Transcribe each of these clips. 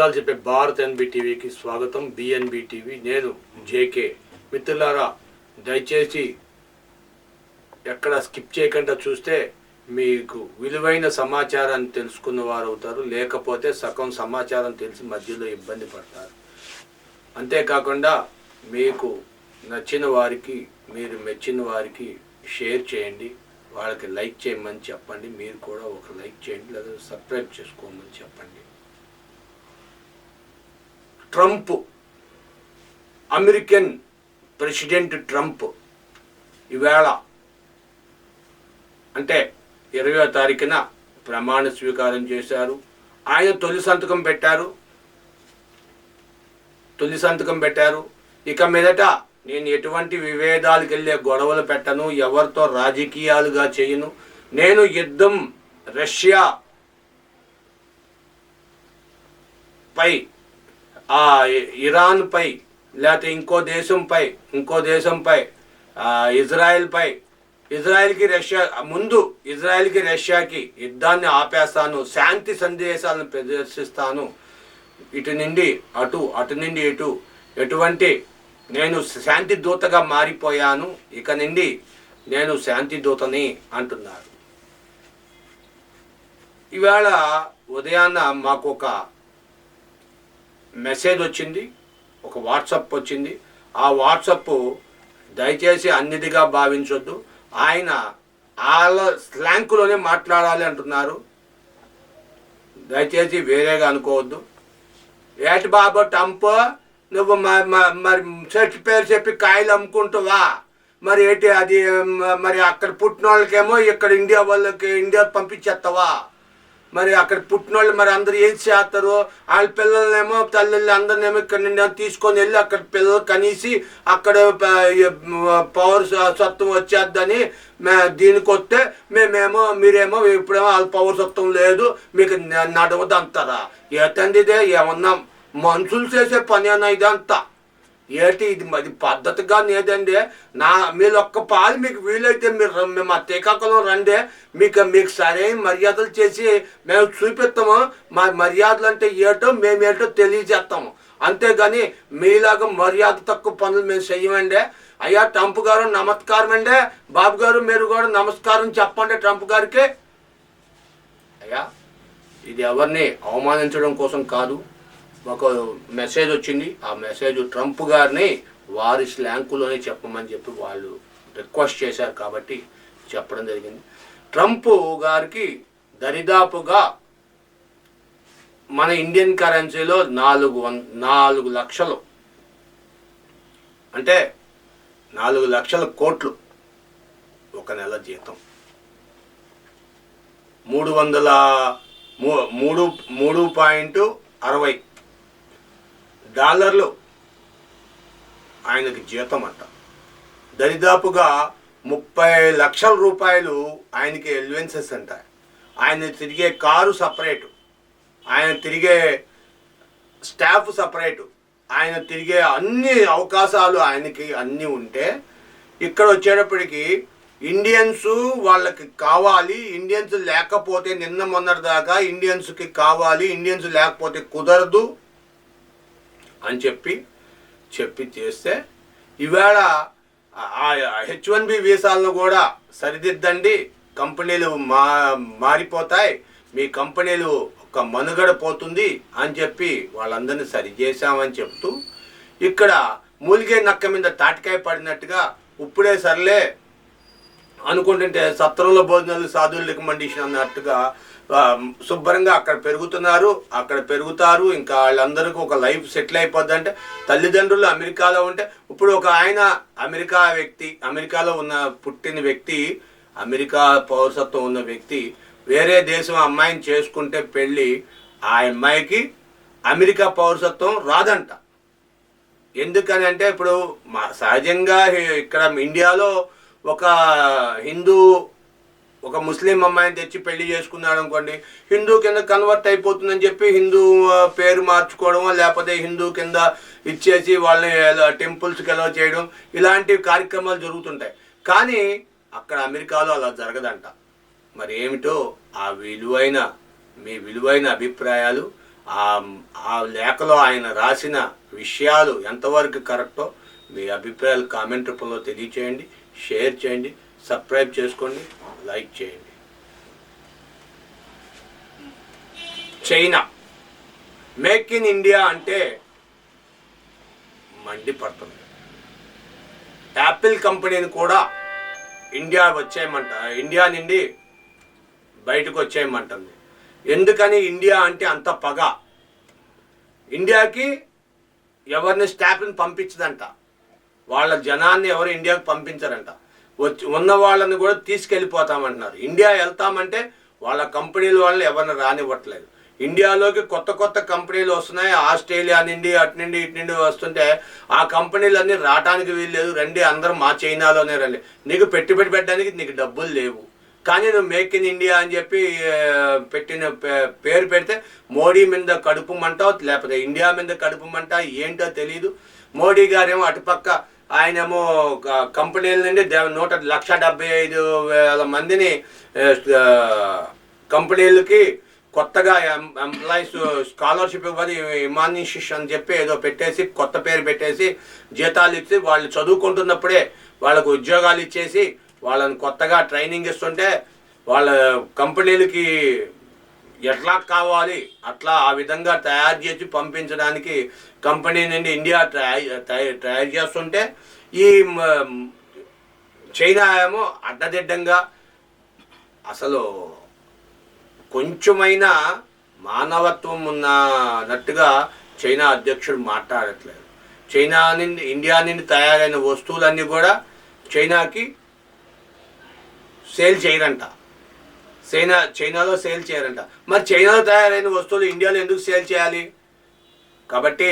నిజాలు చెప్పే భారత్ ఎన్బి టీవీకి స్వాగతం బిఎన్బి టీవీ. నేను జేకే మిత్రులారా దయచేసి ఎక్కడ స్కిప్ చేయకుండా చూస్తే మీకు విలువైన సమాచారాన్ని తెలుసుకున్న వారు అవుతారు. లేకపోతే సగం సమాచారం తెలిసి మధ్యలో ఇబ్బంది పడతారు. అంతేకాకుండా మీకు నచ్చిన వారికి మీరు మెచ్చిన వారికి షేర్ చేయండి. వాళ్ళకి లైక్ చేయమని చెప్పండి. మీరు కూడా ఒక లైక్ చేయండి. లేదా సబ్స్క్రైబ్ చేసుకోమని చెప్పండి. ట్రంప్ అమెరికన్ ప్రెసిడెంట్ ట్రంప్ ఈవేళ అంటే ఇరవయో తారీఖున ప్రమాణ స్వీకారం చేశారు. ఆయన తొలి సంతకం పెట్టారు. తొలి సంతకం పెట్టారు. ఇక మీదట నేను ఎటువంటి వివేదాలకు వెళ్ళే గొడవలు పెట్టను ఎవరితో రాజకీయాలుగా చేయను. నేను యుద్ధం రష్యా పై ఆ ఇరాన్ పై లేకపోతే ఇంకో దేశంపై ఇంకో దేశంపై ఇజ్రాయెల్పై ఇజ్రాయెల్కి రష్యా ముందు ఇజ్రాయెల్కి రష్యాకి యుద్ధాన్ని ఆపేస్తాను శాంతి సందేశాలను ప్రదర్శిస్తాను. ఇటు నుండి అటు అటు నుండి ఇటు. ఎటువంటి నేను శాంతి దూతగా మారిపోయాను ఇక నుండి నేను శాంతి దూతని అంటున్నారు. ఇవాళ ఉదయాన్న మాకు ఒక మెసేజ్ వచ్చింది ఒక వాట్సప్ వచ్చింది. ఆ వాట్సప్ దయచేసి అన్నిటిగా భావించొద్దు. ఆయన వాళ్ళ స్లాంకులోనే మాట్లాడాలి అంటున్నారు. దయచేసి వేరేగా అనుకోవద్దు. ఏటి బాబు టంప్ నువ్వు మరి చర్చి పేరు చెప్పి కాయలు అమ్ముకుంటావా? మరి ఏంటి అది మరి అక్కడ పుట్టిన వాళ్ళకేమో ఇక్కడ ఇండియా వాళ్ళకి ఇండియా పంపించేస్తావా మరి అక్కడ పుట్టిన వాళ్ళు మరి అందరు ఏం చేస్తారు? వాళ్ళ పిల్లలనేమో తల్లిళ్ళు అందరినేమో ఇక్కడ నుండి తీసుకొని వెళ్ళి అక్కడ పిల్లలు కనీసి అక్కడ పవర్ సత్వం వచ్చేద్దని మే దీనికి వస్తే మేమేమో మీరేమో ఇప్పుడేమో వాళ్ళ పవర్ సత్వం లేదు మీకు నడవదు అంటారా ఏతండి ఏమన్నా మనుషులు చేసే పని అన్న ఇదంతా. ఏంటి ఇది మరి పద్ధతిగా లేదండి? నా మీరు ఒక్క పాలు మీకు వీలైతే మీరు మేము మా శ్రీకాకుళం రండి. మీకు మీకు సరైన మర్యాదలు చేసి మేము చూపిస్తాము. మా మర్యాదలు అంటే ఏటో మేమేటో తెలియజేస్తాము. అంతేగాని మీలాగా మర్యాద తక్కువ పనులు మేము చెయ్యమండి. అయ్యా ట్రంప్ గారు నమస్కారం అండి. బాబు గారు మీరు కూడా నమస్కారం చెప్పండి ట్రంప్ గారికి. అయ్యా ఇది ఎవరిని అవమానించడం కోసం కాదు. ఒక మెసేజ్ వచ్చింది. ఆ మెసేజ్ ట్రంప్ గారిని వారి స్లాంకులోనే చెప్పమని చెప్పి వాళ్ళు రిక్వెస్ట్ చేశారు కాబట్టి చెప్పడం జరిగింది. ట్రంప్ గారికి దరిదాపుగా మన ఇండియన్ కరెన్సీలో నాలుగు వన్ నాలుగు లక్షలు. అంటే నాలుగు లక్షల కోట్లు ఒక నెల జీతం. మూడు వందల మూ- మూడు మూడు పాయింట్ అరవై డాలర్లు ఆయనకి జీతం అంట దరిదాపుగా ముప్పై లక్షల రూపాయలు ఆయనకి ఎల్వెన్సెస్ అంట. ఆయన తిరిగే కారు సపరేటు. ఆయన తిరిగే స్టాఫ్ సపరేటు. ఆయన తిరిగే అన్ని అవకాశాలు ఆయనకి అన్నీ ఉంటే ఇక్కడ వచ్చేటప్పటికి ఇండియన్స్ వాళ్ళకి కావాలి. ఇండియన్స్ లేకపోతే నిన్న మొన్నటి దాకా ఇండియన్స్కి కావాలి. ఇండియన్స్ లేకపోతే కుదరదు. అని చెప్పి చెప్పి చేస్తే ఈవేళ హెచ్ వన్ బి వీసాలను కూడా సరిదిద్దండి. కంపెనీలు మా మారిపోతాయి. మీ కంపెనీలు ఒక మనుగడ పోతుంది అని చెప్పి వాళ్ళందరినీ సరి చేశామని చెప్తూ ఇక్కడ మూలిగే నక్క మీద తాటికాయ పడినట్టుగా ఇప్పుడే సర్లే అనుకుంటుంటే సత్రంలో భోజనాలు సాధువుల రికమెండేషన్ అన్నట్టుగా శుభ్రంగా అక్కడ పెరుగుతున్నారు. అక్కడ పెరుగుతారు. ఇంకా వాళ్ళందరికీ ఒక లైఫ్ సెటిల్ అయిపోద్ది అంటే తల్లిదండ్రులు అమెరికాలో ఉంటే ఇప్పుడు ఒక ఆయన అమెరికా వ్యక్తి అమెరికాలో ఉన్న పుట్టిన వ్యక్తి అమెరికా పౌరసత్వం ఉన్న వ్యక్తి వేరే దేశం అమ్మాయిని చేసుకుంటే పెళ్ళి ఆ అమ్మాయికి అమెరికా పౌరసత్వం రాదంట. ఎందుకని అంటే ఇప్పుడు మా సహజంగా ఇక్కడ ఇండియాలో ఒక హిందూ ఒక ముస్లిం అమ్మాయిని తెచ్చి పెళ్ళి చేసుకున్నాడు అనుకోండి హిందూ కింద కన్వర్ట్ అయిపోతుందని చెప్పి హిందూ పేరు మార్చుకోవడం లేకపోతే హిందూ కింద ఇచ్చేసి వాళ్ళని టెంపుల్స్కి ఎలా చేయడం ఇలాంటి కార్యక్రమాలు జరుగుతుంటాయి. కానీ అక్కడ అమెరికాలో అలా జరగదంట. మరి ఏమిటో ఆ విలువైన మీ విలువైన అభిప్రాయాలు ఆ ఆ లేఖలో ఆయన రాసిన విషయాలు ఎంతవరకు కరెక్టో మీ అభిప్రాయాలు కామెంట్ రూపంలో తెలియచేయండి. షేర్ చేయండి సబ్స్క్రైబ్ చేసుకోండి లైక్ చేయండి. చైనా. మేక్ ఇన్ ఇండియా అంటే మండిపడుతుంది. యాపిల్ కంపెనీని కూడా ఇండియా వచ్చేయమంట ఇండియా నుండి బయటకు వచ్చేయమంటుంది. ఎందుకని ఇండియా అంటే అంత పగ? ఇండియాకి ఎవరిని స్టాఫ్ని పంపించదంట. వాళ్ళ జనాన్ని ఎవరు ఇండియాకు పంపించరంట. వచ్చి ఉన్న వాళ్ళని కూడా తీసుకెళ్ళిపోతామంటున్నారు. ఇండియా వెళ్తామంటే వాళ్ళ కంపెనీల వాళ్ళు ఎవరిని రానివ్వట్లేదు. ఇండియాలోకి కొత్త కొత్త కంపెనీలు వస్తున్నాయి. ఆస్ట్రేలియా నుండి అటు నుండి ఇటు నుండి వస్తుంటే ఆ కంపెనీలన్నీ రావడానికి వీల్లేదు. రండి అందరూ మా చైనాలోనే రండి. నీకు పెట్టుబడి పెట్టడానికి నీకు డబ్బులు లేవు. కానీ నువ్వు మేక్ ఇన్ ఇండియా అని చెప్పి పెట్టిన పే- పేరు పెడితే మోడీ మీద కడుపు మంట లేకపోతే ఇండియా మీద కడుపు మంట ఏంటో తెలియదు మోడీ గారేమో అటుపక్క ఆయనేమో కంపెనీల నుండి నూట లక్ష డెబ్బై ఐదు వేల మందిని కంపెనీలకి కొత్తగా ఎం- ఎంప్లాయీస్ స్కాలర్షిప్ ఇవ్వాలి ఇమానిషిష్ అని చెప్పి ఏదో పెట్టేసి కొత్త పేరు పెట్టేసి జీతాలు ఇచ్చి వాళ్ళు చదువుకుంటున్నప్పుడే వాళ్ళకు ఉద్యోగాలు ఇచ్చేసి వాళ్ళని కొత్తగా ట్రైనింగ్ ఇస్తుంటే వాళ్ళ కంపెనీలకి ఎట్లా కావాలి అట్లా ఆ విధంగా తయారు చేసి పంపించడానికి కంపెనీ నుండి ఇండియా ట్రై తయారు చేస్తుంటే ఈ చైనా ఏమో అడ్డదిడ్డంగా అసలు కొంచెమైనా మానవత్వం ఉన్నట్టుగా చైనా అధ్యక్షుడు మాట్లాడట్లేదు. చైనా నుండి ఇండియా నుండి తయారైన వస్తువులన్నీ కూడా చైనాకి సేల్ చేయరంట. చైనా చైనాలో సేల్ చేయాలంట. మరి చైనాలో తయారైన వస్తువులు ఇండియాలో ఎందుకు సేల్ చేయాలి? కాబట్టి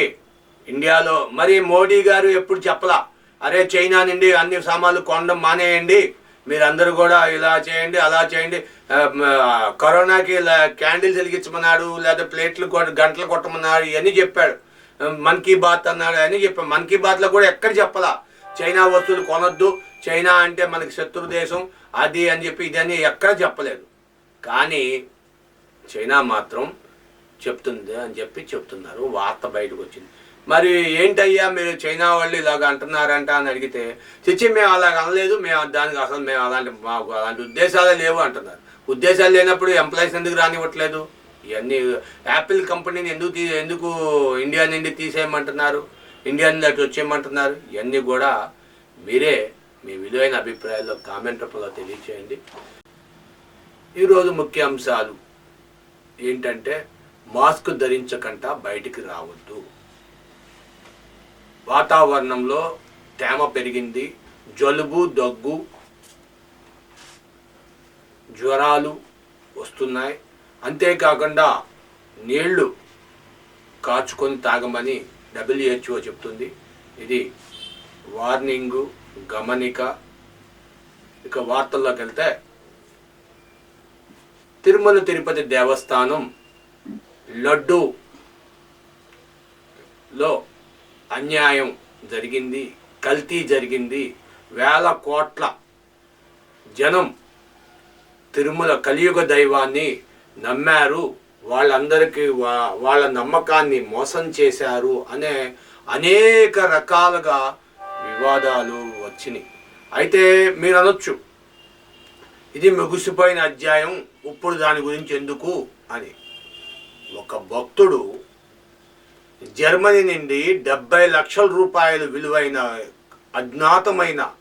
ఇండియాలో మరి మోడీ గారు ఎప్పుడు చెప్పలా? అరే చైనా నుండి అన్ని సామాన్లు కొనడం మానేయండి. మీరందరూ కూడా ఇలా చేయండి అలా చేయండి. కరోనాకి ఇలా క్యాండిల్స్ వెలిగించమన్నాడు లేదా ప్లేట్లు గంటలు కొట్టమన్నాడు ఇవన్నీ చెప్పాడు. మన్ కీ బాత్ అన్నాడు అని చెప్పాడు. మన్ కీ బాత్లో కూడా ఎక్కడ చెప్పలా? చైనా వస్తువులు కొనొద్దు. చైనా అంటే మనకి శత్రు దేశం. అది అని చెప్పి ఇదని ఎక్కడ చెప్పలేదు. కానీ చైనా మాత్రం చెప్తుంది అని చెప్పి చెప్తున్నారు. వార్త బయటకు వచ్చింది మరి ఏంటయ్యా మీరు చైనా వాళ్ళు ఇలాగ అంటున్నారంట అని అడిగితే చిచ్చి మేము అలాగ అనలేదు. మేము దానికి అసలు మేము అలాంటి మాకు అలాంటి ఉద్దేశాలే లేవు అంటున్నారు. ఉద్దేశాలు లేనప్పుడు ఎంప్లాయీస్ ఎందుకు రానివ్వట్లేదు? ఇవన్నీ యాపిల్ కంపెనీని ఎందుకు తీ ఎందుకు ఇండియా నుండి తీసేయమంటున్నారు? ఇండియా నుండి అటు వచ్చేయమంటున్నారు? ఇవన్నీ కూడా మీరే మీ విలువైన అభిప్రాయాల్లో కామెంట్ రూపంలో తెలియచేయండి. ఈరోజు ముఖ్య అంశాలు ఏంటంటే మాస్క్ ధరించకుండా బయటికి రావద్దు. వాతావరణంలో తేమ పెరిగింది జలుబు దగ్గు జ్వరాలు వస్తున్నాయి. అంతేకాకుండా నీళ్ళు కాచుకొని తాగమని డబ్ల్యూహెచ్ఓ చెప్తుంది. ఇది వార్నింగు గమనిక. ఇక వార్తల్లోకి వెళ్తే తిరుమల తిరుపతి దేవస్థానం లడ్డు లో అన్యాయం జరిగింది కల్తీ జరిగింది. వేల కోట్ల జనం తిరుమల కలియుగ దైవాన్ని నమ్మారు. వాళ్ళందరికీ వా- వాళ్ళ నమ్మకాన్ని మోసం చేశారు అనే అనేక రకాలుగా వివాదాలు వచ్చినాయి. అయితే మీరు అనొచ్చు ఇది ముగిసిపోయిన అధ్యాయం. ఇప్పుడు దాని గురించి ఎందుకు అని. ఒక భక్తుడు జర్మనీ నుండి డెబ్బై లక్షల రూపాయలు విలువైన అజ్ఞాతమైన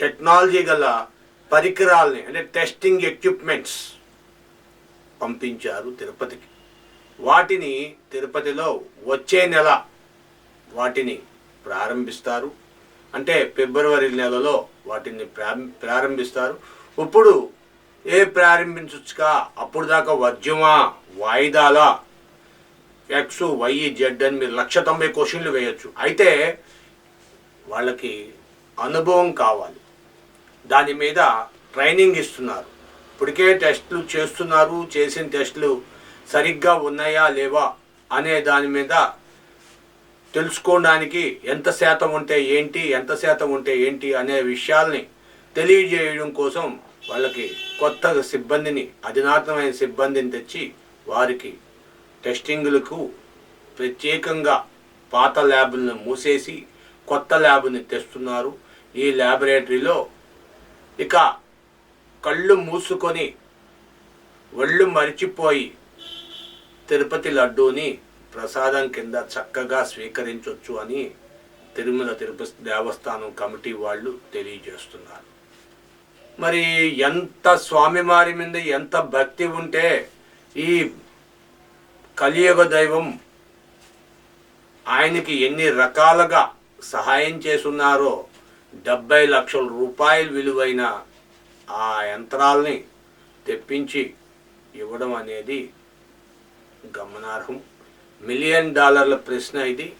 టెక్నాలజీ గల పరికరాల్ని అంటే టెస్టింగ్ ఎక్విప్మెంట్స్ పంపించారు తిరుపతికి. వాటిని తిరుపతిలో వచ్చే నెల వాటిని ప్రారంభిస్తారు. అంటే ఫిబ్రవరి నెలలో వాటిని ప్రారం- ప్రారంభిస్తారు. ఇప్పుడు ఏ ప్రారంభించచ్చుగా? అప్పుడు దాకా వద్యమా వాయిదాల. ఎక్స్ వై జెడ్ అని మీరు లక్ష తొంభై క్వశ్చన్లు వేయొచ్చు. అయితే వాళ్ళకి అనుభవం కావాలి. దాని మీద ట్రైనింగ్ ఇస్తున్నారు. ఇప్పటికే టెస్టులు చేస్తున్నారు. చేసిన టెస్టులు సరిగ్గా ఉన్నాయా లేవా అనే దాని మీద తెలుసుకోవడానికి ఎంత శాతం ఉంటే ఏంటి ఎంత శాతం ఉంటే ఏంటి అనే విషయాల్ని తెలియజేయడం కోసం వాళ్ళకి కొత్త సిబ్బందిని అధునాతనమైన సిబ్బందిని తెచ్చి వారికి టెస్టింగ్లకు ప్రత్యేకంగా పాత ల్యాబులను మూసేసి కొత్త ల్యాబ్ని తెస్తున్నారు. ఈ ల్యాబొరేటరీలో ఇక కళ్ళు మూసుకొని ఒళ్ళు మరిచిపోయి తిరుపతి లడ్డూని ప్రసాదం కింద చక్కగా స్వీకరించవచ్చు అని తిరుమల తిరుపతి దేవస్థానం కమిటీ వాళ్ళు తెలియజేస్తున్నారు. మరి ఎంత స్వామివారి మీద ఎంత భక్తి ఉంటే ఈ కలియుగ దైవం ఆయనకి ఎన్ని రకాలుగా సహాయం చేసున్నారో డెబ్బై లక్షల రూపాయలు విలువైన ఆ యంత్రాల్ని తెప్పించి ఇవ్వడం అనేది గమనార్హం. మిలియన్ డాలర్ల ప్రశ్న ఇది.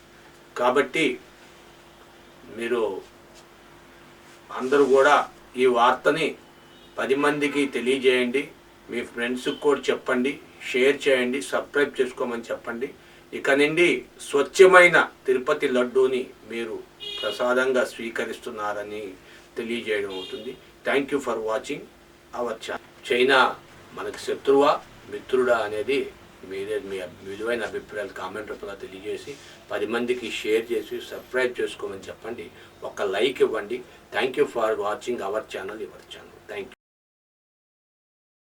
కాబట్టి మీరు అందరూ కూడా ఈ వార్తని పది మందికి తెలియజేయండి. మీ ఫ్రెండ్స్కి కూడా చెప్పండి. షేర్ చేయండి. సబ్స్క్రైబ్ చేసుకోమని చెప్పండి. ఇక నుండి స్వచ్ఛమైన తిరుపతి లడ్డూని మీరు ప్రసాదంగా స్వీకరిస్తున్నారని తెలియజేయడం అవుతుంది. Thank you for watching our channel China మనకు శత్రువా మిత్రుడా అనేది మీరే మీ విలువైన అభిప్రాయాలు కామెంట్ రూపంలో తెలియజేసి పది మందికి షేర్ చేసి సబ్స్క్రైబ్ చేసుకోమని చెప్పండి. ఒక లైక్ ఇవ్వండి. Thank you for watching our channel your channel thank you